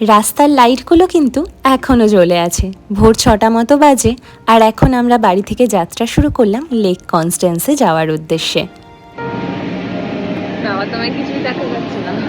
রাস্তার লাইটগুলো কিন্তু এখনও জ্বলে আছে। ভোর ছটা মতো বাজে আর এখন আমরা বাড়ি থেকে যাত্রা শুরু করলাম লেক কনস্টেন্সে যাওয়ার উদ্দেশ্যে। তোমায় কিছুই দেখা যাচ্ছে না।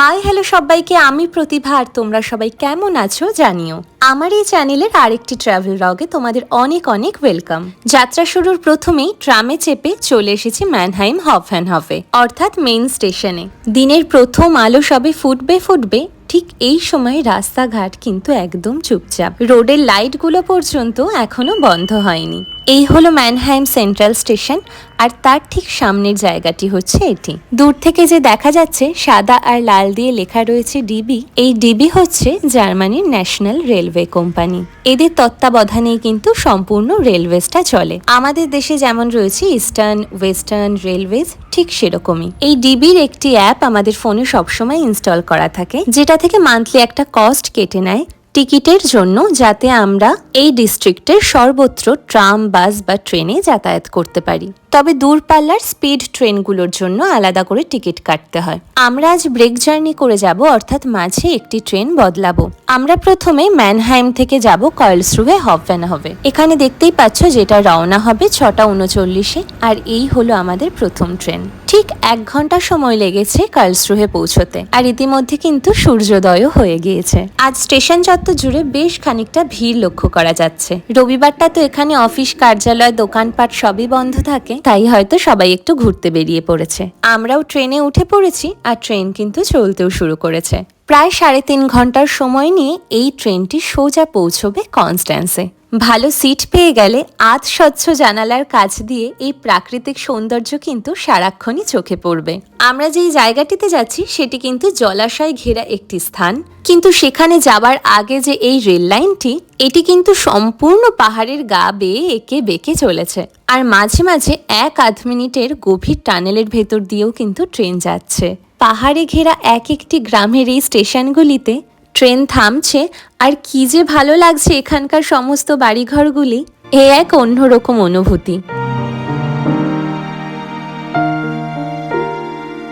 হাই, হ্যালো সবাইকে, আমি প্রতিভা, আর তোমরা সবাই কেমন আছো জানিও। আমার এই চ্যানেলের আরেকটি ট্রাভেল রগে তোমাদের অনেক অনেক ওয়েলকাম যাত্রা শুরুর প্রথমেই ট্রামে চেপে চলে এসেছি ম্যানহাইম হফ অ্যান্ড হফে, অর্থাৎ মেইন স্টেশনে দিনের প্রথম আলো সবে ফুটবে ফুটবে ঠিক এই সময় রাস্তাঘাট কিন্তু একদম চুপচাপ। রোডের লাইটগুলো পর্যন্ত এখনও বন্ধ হয়নি। এই হলো ম্যানহাইম সেন্ট্রাল স্টেশন, আর তার ঠিক সামনের জায়গাটি হচ্ছে এটি। দূর থেকে যে দেখা যাচ্ছে, সাদা আর লাল দিয়ে লেখা রয়েছে ডিবি। এই ডিবি হচ্ছে জার্মানির ন্যাশনাল রেলওয়ে কোম্পানি। এদের তত্ত্বাবধানেই কিন্তু সম্পূর্ণ রেলওয়েজটা চলে। আমাদের দেশে যেমন রয়েছে ইস্টার্ন, ওয়েস্টার্ন রেলওয়েজ, ঠিক সেরকমই। এই ডিবির একটি অ্যাপ আমাদের ফোনে সবসময় ইনস্টল করা থাকে, যেটা থেকে মান্থলি একটা কস্ট কেটে নেয় টিকিটের জন্য যাতে আমরা এই ডিস্ট্রিক্টের সর্বত্র ট্রাম বাস বা ট্রেনে যাতায়াত করতে পারি। তবে দূরপাল্লার স্পিড ট্রেনগুলোর জন্য আলাদা করে টিকিট কাটতে হয়। আমরা আজ ব্রেক জার্নি করে যাব, অর্থাৎ মাঝে একটি ট্রেন বদলাবো। আমরা প্রথমে ম্যানহাইম থেকে যাব কয়েলসরুহে হফভ্যান হবে এখানে দেখতেই পাচ্ছ যেটা রওনা হবে ছটা উনচল্লিশে, আর এই হলো আমাদের প্রথম ট্রেন। ঠিক এক ঘণ্টা সময় লেগেছে কার্লসরুহে পৌঁছতে, আর ইতিমধ্যে কিন্তু সূর্যোদয়ও হয়ে গিয়েছে। আজ স্টেশন চত্বর জুড়ে বেশ খানিকটা ভিড় লক্ষ্য করা যাচ্ছে। রবিবারটা তো এখানে অফিস, কার্যালয়, দোকানপাট সবই বন্ধ থাকে। তাই হয়তো সবাই একটু ঘুরতে বেরিয়ে পড়েছে। আমরাও ট্রেনে উঠে পড়েছি আর ট্রেন কিন্তু চলতেও শুরু করেছে। প্রায় সাড়ে তিন ঘণ্টার সময় নিয়ে এই ট্রেনটি সোজা পৌঁছবে কনস্ট্যান্সে। ভালো সিট পেয়ে গেলে আধ স্বচ্ছ জানালার কাছ দিয়ে এই প্রাকৃতিক সৌন্দর্য কিন্তু সারাক্ষণই চোখে পড়বে। আমরা যেই জায়গাটিতে যাচ্ছি, সেটি কিন্তু জলাশয় ঘেরা একটি স্থান। কিন্তু সেখানে যাবার আগে যে এই রেল লাইনটি, এটি কিন্তু সম্পূর্ণ পাহাড়ের গা বেয়ে একে বেঁকে চলেছে। আর মাঝে মাঝে এক আধ মিনিটের গভীর টানেলের ভেতর দিয়েও কিন্তু ট্রেন যাচ্ছে। পাহাড়ে ঘেরা এক একটি গ্রামের এই স্টেশনগুলিতে ট্রেন থামছে, আর কি যে ভালো লাগছে এখানকার সমস্ত বাড়িঘরগুলি, এ এক অন্যরকম অনুভূতি।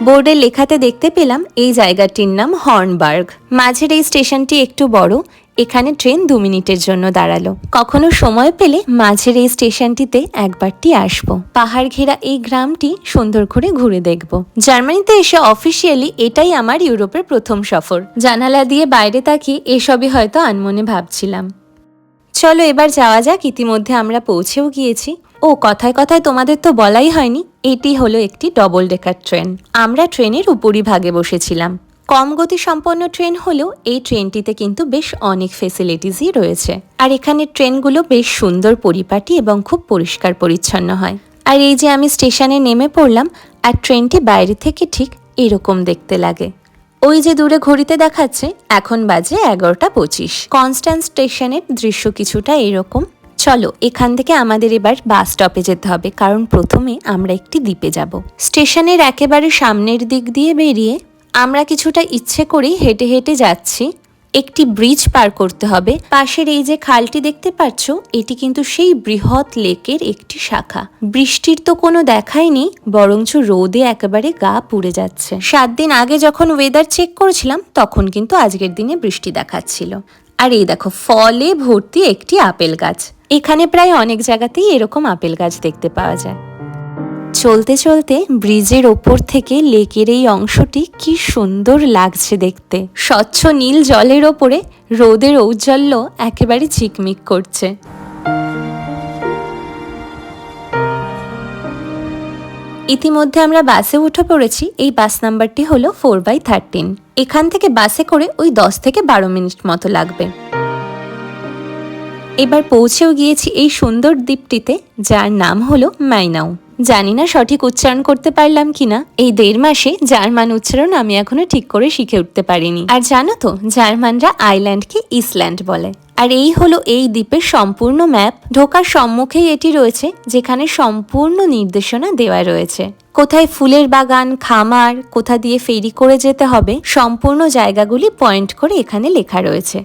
বোর্ডে লেখাতে দেখতে পেলাম এই জায়গাটির নাম হর্নবার্গ। মাঝের এই স্টেশনটি একটু বড় এখানে ট্রেন দু মিনিটের জন্য দাঁড়াল। কখনো সময় পেলে মাঝের এই স্টেশনটিতে একবারটি আসব। পাহাড় ঘেরা এই গ্রামটি সুন্দর করে ঘুরে দেখব। জার্মানিতে এসে অফিসিয়ালি এটাই আমার ইউরোপের প্রথম সফর। জানালা দিয়ে বাইরে তাকিয়ে এসবই হয়তো আনমনে ভাবছিলাম। চলো এবার যাওয়া যাক, ইতিমধ্যে আমরা পৌঁছেও গিয়েছি। ও, কথায় কথায় তোমাদের তো বলাই হয়নি, এটি হলো একটি ডবল ডেকার ট্রেন আমরা ট্রেনের উপরিভাগে বসেছিলাম। কম গতি সম্পন্ন ট্রেন হলেও এই ট্রেনটিতে কিন্তু বেশ অনেক ফেসিলিটিসই রয়েছে। আর এখানে ট্রেনগুলো বেশ সুন্দর পরিপাটি এবং খুব পরিষ্কার পরিচ্ছন্ন হয়। আর এই যে আমি স্টেশনে নেমে পড়লাম, আর ট্রেনটি বাইরে থেকে ঠিক এরকম দেখতে লাগে। ওই যে দূরে ঘড়িতে দেখাচ্ছে, এখন বাজে এগারোটা পঁচিশ। কনস্ট্যান্ট স্টেশনের দৃশ্য কিছুটা এরকম। চলো, এখান থেকে আমাদের এবার বাস স্টপে যেতে হবে, কারণ প্রথমে আমরা একটি দ্বীপে যাব। স্টেশনের একেবারে সামনের দিক দিয়ে বেরিয়ে আমরা কিছুটা ইচ্ছে করেই হেঁটে হেঁটে যাচ্ছি। একটি ব্রিজ পার করতে হবে। পাশের এই যে খালটি দেখতে পাচ্ছ, এটি কিন্তু সেই বৃহৎ লেকের একটি শাখা। বৃষ্টির তো কোনো দেখাই বরঞ্চ রোদে একেবারে গা পুড়ে যাচ্ছে। সাত দিন আগে যখন ওয়েদার চেক করেছিলাম, তখন কিন্তু আজকের দিনে বৃষ্টি দেখাচ্ছিল। আর এই দেখো, ফলে ভর্তি একটি আপেল গাছ। এখানে প্রায় অনেক জায়গাতেই এরকম আপেল গাছ দেখতে পাওয়া যায়। চলতে চলতে ব্রিজের ওপর থেকে লেকের এই অংশটি কি সুন্দর লাগছে দেখতে। স্বচ্ছ নীল জলের ওপরে রোদের ঔজ্জ্বল্য একেবারে ঝিকমিক করছে। ইতিমধ্যে আমরা বাসে উঠে পড়েছি, এই বাস নাম্বারটি হলো ফোর বাই থার্টিন। এখান থেকে বাসে করে ওই দশ থেকে বারো মিনিট মতো লাগবে। এবার পৌঁছেও গিয়েছি এই সুন্দর দ্বীপটিতে, যার নাম হলো মাইনাউ। জানি না সঠিক উচ্চারণ করতে পারলাম কিনা। এই দেড় মাসে জার্মান উচ্চারণ আমি এখনও ঠিক করে শিখে উঠতে পারিনি। আর জানো তো, জার্মানরা আইল্যান্ডকে ইসল্যান্ড বলে। আর এই হলো এই দ্বীপের সম্পূর্ণ ম্যাপ। ঢোকার সম্মুখেই এটি রয়েছে, যেখানে সম্পূর্ণ নির্দেশনা দেওয়া রয়েছে। কোথায় ফুলের বাগান, খামার, কোথা দিয়ে ফেরি করে যেতে হবে, সম্পূর্ণ জায়গাগুলি পয়েন্ট করে এখানে লেখা রয়েছে।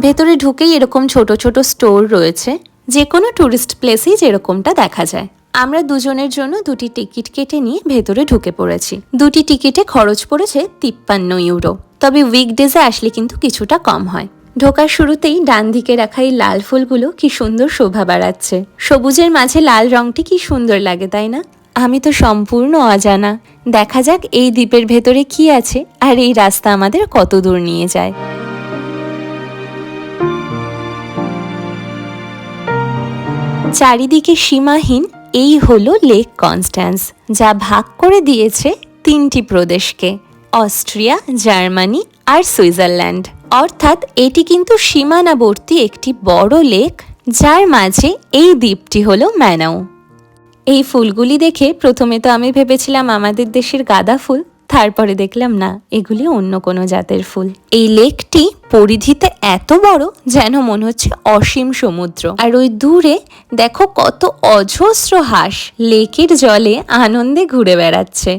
ভেতরে ঢুকেই এরকম ছোট ছোট স্টোর রয়েছে। যে কোনো ট্যুরিস্ট প্লেসেই যেরকমটা দেখা যায়। আমরা দুজনের জন্য দুটি টিকিট কেটে নিয়ে ভেতরে ঢুকে পড়েছি। দুটি টিকিটে খরচ পড়েছে তিপ্পান্ন ইউরো। তবে উইকডেজে আসলে কিন্তু কিছুটা কম হয়। ঢোকার শুরুতেই ডান দিকে রাখা এই লাল ফুলগুলো কি সুন্দর শোভা বাড়াচ্ছে। সবুজের মাঝে লাল রংটি কি সুন্দর লাগে, তাই না? আমি তো সম্পূর্ণ অজানা। দেখা যাক এই দ্বীপের ভেতরে কি আছে আর এই রাস্তা আমাদের কত দূর নিয়ে যায়। চারিদিকে সীমাহীন এই হলো লেক কনস্ট্যান্স, যা ভাগ করে দিয়েছে তিনটি প্রদেশকে, অস্ট্রিয়া, জার্মানি আর সুইজারল্যান্ড। অর্থাৎ এটি কিন্তু সীমানাবর্তী একটি বড় লেক, যার মাঝে এই দ্বীপটি হলো ম্যানাও। এই ফুলগুলি দেখে প্রথমে তো আমি ভেবেছিলাম আমাদের দেশের গাঁদা ফুল, তারপরে দেখলাম না, এগুলি অন্য কোনো জাতের ফুল। এই লেকটি পরিধিতে এত বড় যেন মনে হচ্ছে অসীম সমুদ্র। আর ওই দূরে দেখো কত অজস্র হাঁস, লেকের জলে আনন্দে ঘুরে বেড়াচ্ছে।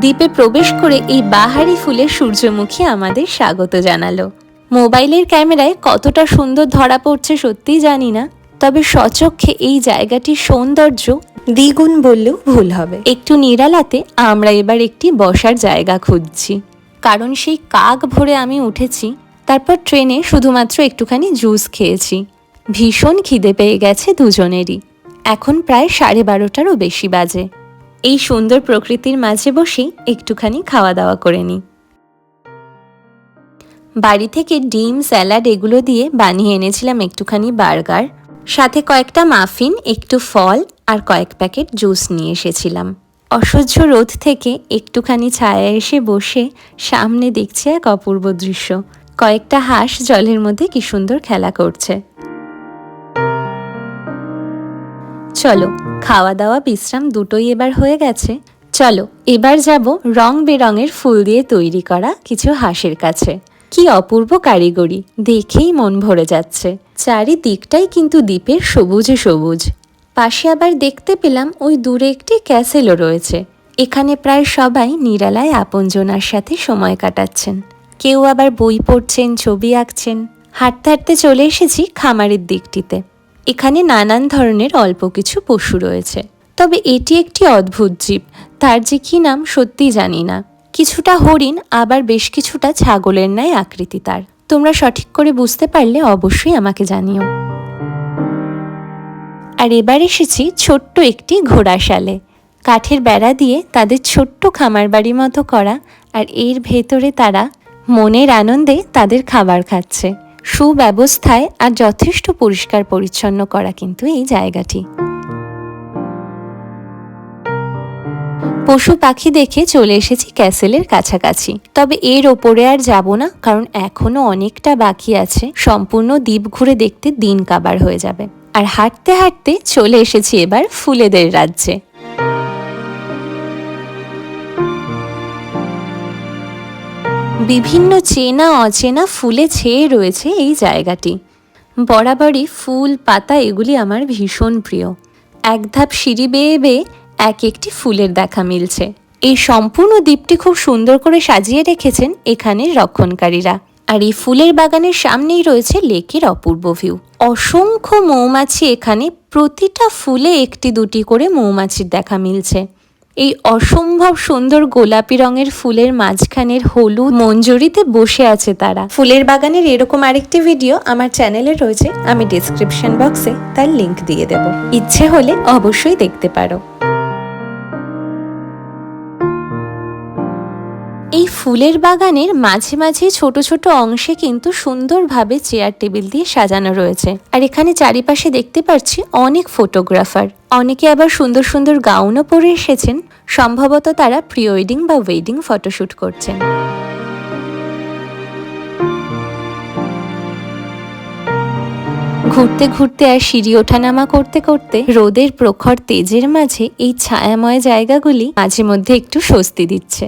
দ্বীপে প্রবেশ করে এই বাহারি ফুলের সূর্যমুখী আমাদের স্বাগত জানালো। মোবাইলের ক্যামেরায় কতটা সুন্দর ধরা পড়ছে সত্যিই জানি না, তবে সচক্ষে এই জায়গাটির সৌন্দর্য দ্বিগুণ বললেও ভুল হবে। একটু নিরালাতে আমরা এবার একটি বসার জায়গা খুঁজছি। কারণ সেই কাক ভরে আমি উঠেছি, তারপর ট্রেনে শুধুমাত্র একটুখানি জুস খেয়েছি। ভীষণ খিদে পেয়ে গেছে দুজনেরই। এখন প্রায় সাড়ে বারোটারও বেশি বাজে। এই সুন্দর প্রকৃতির মাঝে বসেই একটুখানি খাওয়া দাওয়া করে নিই। বাড়ি থেকে ডিম, স্যালাড এগুলো দিয়ে বানিয়ে এনেছিলাম একটুখানি বার্গার। সাথে কয়েকটা মাফিন, একটু ফল আর কয়েক প্যাকেট জুস নিয়ে এসেছিলাম। অসহ্য রোদ থেকে একটুখানি ছায়া এসে বসে সামনে দেখছি এক অপূর্ব দৃশ্য। কয়েকটা হাঁস জলের মধ্যে কি সুন্দর খেলা করছে। চলো খাওয়া দাওয়া বিশ্রাম দুটোই এবার হয়ে গেছে। চলো, এবার যাব রং বেরঙের ফুল দিয়ে তৈরি করা কিছু হাঁসের কাছে। কি অপূর্ব কারিগরি, দেখেই মন ভরে যাচ্ছে। চারিদিকটাই কিন্তু দ্বীপের সবুজে সবুজ। পাশে আবার দেখতে পেলাম ওই দূরে একটি ক্যাসেলও রয়েছে। এখানে প্রায় সবাই নিরালায় আপনজনার সাথে সময় কাটাচ্ছেন। কেউ আবার বই পড়ছেন, ছবি আঁকছেন। হাঁটতে হাঁটতে চলে এসেছি খামারের দিকটিতে। এখানে নানান ধরনের অল্প কিছু পশু রয়েছে। তবে এটি একটি অদ্ভুত জীব। তার যে কি নাম সত্যি জানি না। কিছুটা হরিণ, আবার বেশ কিছুটা ছাগলের ন্যায় আকৃতি তার। তোমরা সঠিক করে বুঝতে পারলে অবশ্যই আমাকে জানিও। আর এবার এসেছি ছোট্ট একটি ঘোড়াশালে। কাঠের বেড়া দিয়ে তাদের ছোট্ট খামার বাড়ি মতো করা আর এর ভেতরে তারা মনের আনন্দে তাদের খাবার খাচ্ছে। সুব্যবস্থায় আর যথেষ্ট পরিষ্কার পরিচ্ছন্ন করা কিন্তু এই জায়গাটি। পশু পাখি দেখে চলে এসেছি ক্যাসেলের কাছাকাছি। তবে এর ওপরে আর যাব না, কারণ এখনও অনেকটা বাকি আছে। সম্পূর্ণ দ্বীপ ঘুরে দেখতে দিন কাবার হয়ে যাবে। আর হাঁটতে হাঁটতে চলে এসেছি এবার ফুলেদের রাজ্যে। বিভিন্ন চেনা অচেনা ফুলে ছেয়ে রয়েছে এই জায়গাটি। বরাবরই ফুল, পাতা এগুলি আমার ভীষণ প্রিয়। এক ধাপ সিঁড়ি বেয়ে বেয়ে এক একটি ফুলের দেখা মিলছে। এই সম্পূর্ণ দ্বীপটি খুব সুন্দর করে সাজিয়ে রেখেছেন এখানের রক্ষণকারীরা। আর এই ফুলের বাগানের সামনেই রয়েছে লেকের অপূর্ব ভিউ। অসংখ্য মৌমাছি এখানে প্রতিটা ফুলে একটি দুটি করে মৌমাছির দেখা মিলছে। এই অসম্ভব সুন্দর গোলাপি রঙের ফুলের মাঝখানের হলুদ মঞ্জুরিতে বসে আছে তারা। ফুলের বাগানের এরকম আরেকটি ভিডিও আমার চ্যানেলে রয়েছে, আমি ডিসক্রিপশন বক্সে তার লিংক দিয়ে দেব। ইচ্ছে হলে অবশ্যই দেখতে পারো। ফুলের বাগানের মাঝে মাঝে ছোট ছোট অংশে কিন্তু সুন্দরভাবে চেয়ার টেবিল দিয়ে সাজানো রয়েছে। আর এখানে চারিপাশে দেখতে পাচ্ছি অনেক ফটোগ্রাফার। অনেকে আবার সুন্দর সুন্দর গাউনও পরে এসেছেন। সম্ভবত তারা প্রি ওয়েডিং বা ওয়েডিং ফটোশ্যুট করছেন। ঘুরতে ঘুরতে আর সিঁড়ি ওঠানামা করতে করতে রোদের প্রখর তেজের মাঝে এই ছায়াময় জায়গাগুলি মাঝে মধ্যে একটু স্বস্তি দিচ্ছে।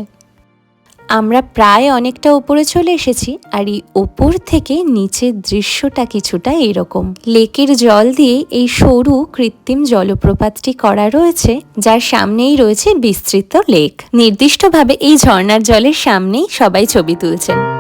আমরা প্রায় অনেকটা ওপরে চলে এসেছি আর এই ওপর থেকে নিচের দৃশ্যটা কিছুটা এরকম। লেকের জল দিয়ে এই সরু কৃত্রিম জলপ্রপাতটি করা রয়েছে, যার সামনেই রয়েছে বিস্তৃত লেক। নির্দিষ্টভাবে এই ঝর্ণার জলের সামনেই সবাই ছবি তুলছেন।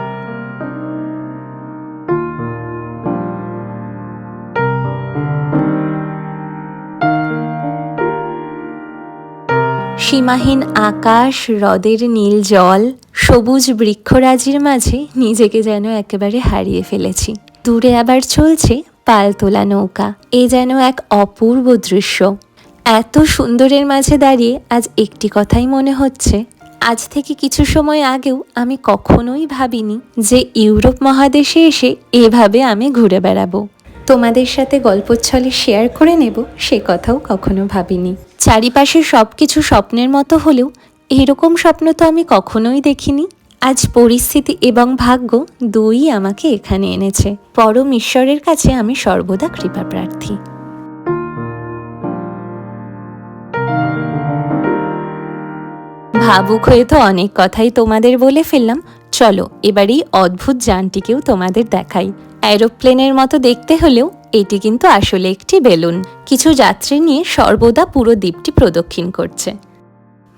সীমাহীন আকাশ, হ্রদের নীল জল, সবুজ বৃক্ষরাজির মাঝে নিজেকে যেন একেবারে হারিয়ে ফেলেছি। দূরে আবার চলছে পালতোলা নৌকা। এ যেন এক অপূর্ব দৃশ্য। এত সুন্দরের মাঝে দাঁড়িয়ে আজ একটি কথাই মনে হচ্ছে, আজ থেকে কিছু সময় আগেও আমি কখনোই ভাবিনি যে ইউরোপ মহাদেশে এসে এভাবে আমি ঘুরে বেড়াবো। তোমাদের সাথে গল্পচ্ছলে শেয়ার করে নেব, সে কথাও কখনো ভাবিনি। চারিপাশে সব কিছু স্বপ্নের মতো হলেও এরকম স্বপ্ন তো আমি কখনোই দেখিনি। আজ পরিস্থিতি এবং ভাগ্য দুই আমাকে এখানে এনেছে। পরম ঈশ্বরের কাছে আমি সর্বদা কৃপা প্রার্থী। ভাবুক হয়ে তো অনেক কথাই তোমাদের বলে ফেললাম। চলো এবার এই অদ্ভুত যানটিকেও তোমাদের দেখাই। অ্যারোপ্লেনের মতো দেখতে হলেও এটি কিন্তু আসলে একটি বেলুন। কিছু যাত্রী নিয়ে সর্বদা পুরো দ্বীপটি প্রদক্ষিণ করছে।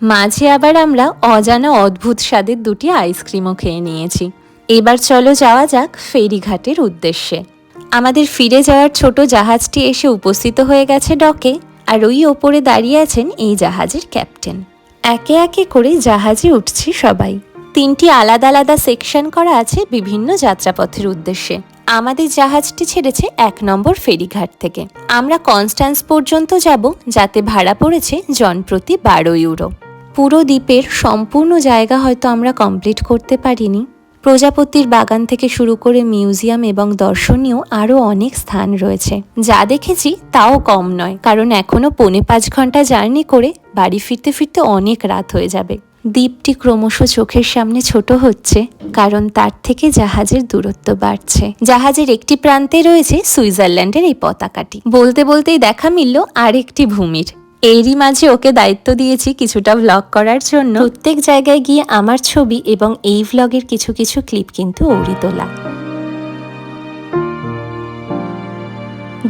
মাঝে আবার আমরা অজানা অদ্ভুত স্বাদের দুটি আইসক্রিমও খেয়ে নিয়েছি। এবার চলো যাওয়া যাক ফেরিঘাটের উদ্দেশ্যে। আমাদের ফিরে যাওয়ার ছোট জাহাজটি এসে উপস্থিত হয়ে গেছে ডকে, আর ওই ওপরে দাঁড়িয়ে আছেন এই জাহাজের ক্যাপ্টেন। একে একে করে জাহাজে উঠছি সবাই। তিনটি আলাদা আলাদা সেকশন করা আছে বিভিন্ন যাত্রাপথের উদ্দেশ্যে। আমাদের জাহাজটি ছেড়েছে এক নম্বর ফেরিঘাট থেকে। আমরা কনস্ট্যান্স পর্যন্ত যাব, যাতে ভাড়া পড়েছে জনপ্রতি বারো ইউরো। পুরো দ্বীপের সম্পূর্ণ জায়গা হয়তো আমরা কমপ্লিট করতে পারিনি। প্রজাপতির বাগান থেকে শুরু করে মিউজিয়াম এবং দর্শনীয় আরও অনেক স্থান রয়েছে। যা দেখেছি তাও কম নয়, কারণ এখনও পৌনে পাঁচ ঘণ্টা জার্নি করে বাড়ি ফিরতে ফিরতে অনেক রাত হয়ে যাবে। দ্বীপটি ক্রমশ চোখের সামনে ছোট হচ্ছে, কারণ তার থেকে জাহাজের দূরত্ব বাড়ছে। জাহাজের একটি প্রান্তে রয়েছে সুইজারল্যান্ডের এই পতাকাটি। বলতে বলতেই দেখা মিলল আরেকটি ভূমির। এরই মাঝে ওকে দায়িত্ব দিয়েছি কিছুটা ভ্লগ করার জন্য। প্রত্যেক জায়গায় গিয়ে আমার ছবি এবং এই ভ্লগের কিছু কিছু ক্লিপ কিন্তু ওরই তোলা।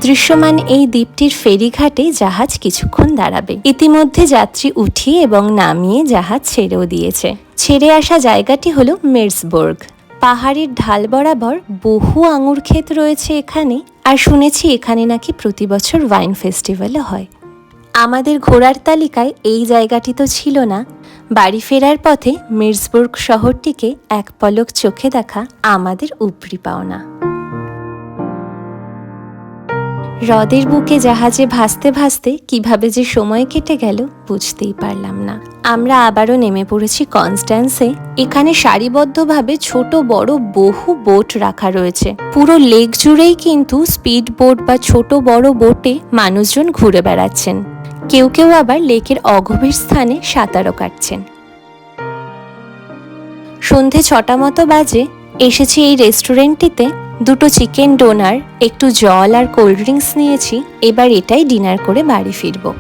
দৃশ্যমান এই দ্বীপটির ফেরিঘাটে জাহাজ কিছুক্ষণ দাঁড়াবে। ইতিমধ্যে যাত্রী উঠিয়ে এবং নামিয়ে জাহাজ ছেড়েও দিয়েছে। ছেড়ে আসা জায়গাটি হলো মের্সবোর্গ। পাহাড়ের ঢাল বরাবর বহু আঙুর ক্ষেত রয়েছে এখানে, আর শুনেছি এখানে নাকি প্রতি বছর ওয়াইন ফেস্টিভ্যালও হয়। আমাদের ঘোরার তালিকায় এই জায়গাটি তো ছিল না। বাড়ি ফেরার পথে মির্সবুর্গ শহরটিকে এক পলক চোখে দেখা আমাদের উপরি পাওনা হ্রদের বুকে জাহাজে ভাসতে ভাসতে কীভাবে যে সময় কেটে গেল বুঝতেই পারলাম না। আমরা আবারও নেমে পড়েছি কনস্ট্যান্সে। এখানে সারিবদ্ধভাবে ছোট বড় বহু বোট রাখা রয়েছে। পুরো লেক জুড়েই কিন্তু স্পিড বোট বা ছোট বড় বোটে মানুষজন ঘুরে বেড়াচ্ছেন। কেউ কেউ আবার লেকের অগভীর স্থানে সাঁতারও কাটছেন। সন্ধে ছটা মতো বাজে। এসেছি এই রেস্টুরেন্টটিতে। দুটো চিকেন ডোনার, একটু জল আর কোল্ড ড্রিঙ্কস নিয়েছি, এবার এটাই ডিনার করে বাড়ি ফিরব।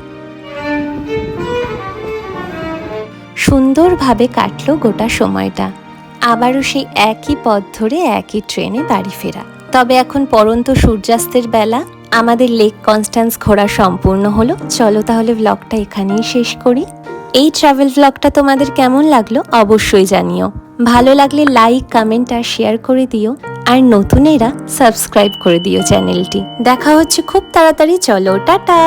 সুন্দরভাবে কাটলো গোটা সময়টা। আবারও সেই একই পথ ধরে একই ট্রেনে বাড়ি ফেরা। তবে এখন পরন্ত সূর্যাস্তের বেলা, আমাদের লেক কনস্ট্যান্স ঘোরা সম্পূর্ণ হলো। চলো তাহলে ব্লগটা এখানেই শেষ করি। এই ট্রাভেল ব্লগটা তোমাদের কেমন লাগল অবশ্যই জানিও। ভালো লাগলে লাইক কমেন্ট আর শেয়ার করে দিও। আর নতুনেরা সাবস্ক্রাইব করে দিও চ্যানেলটি। দেখা হচ্ছে খুব তাড়াতাড়ি। চলো টাটা!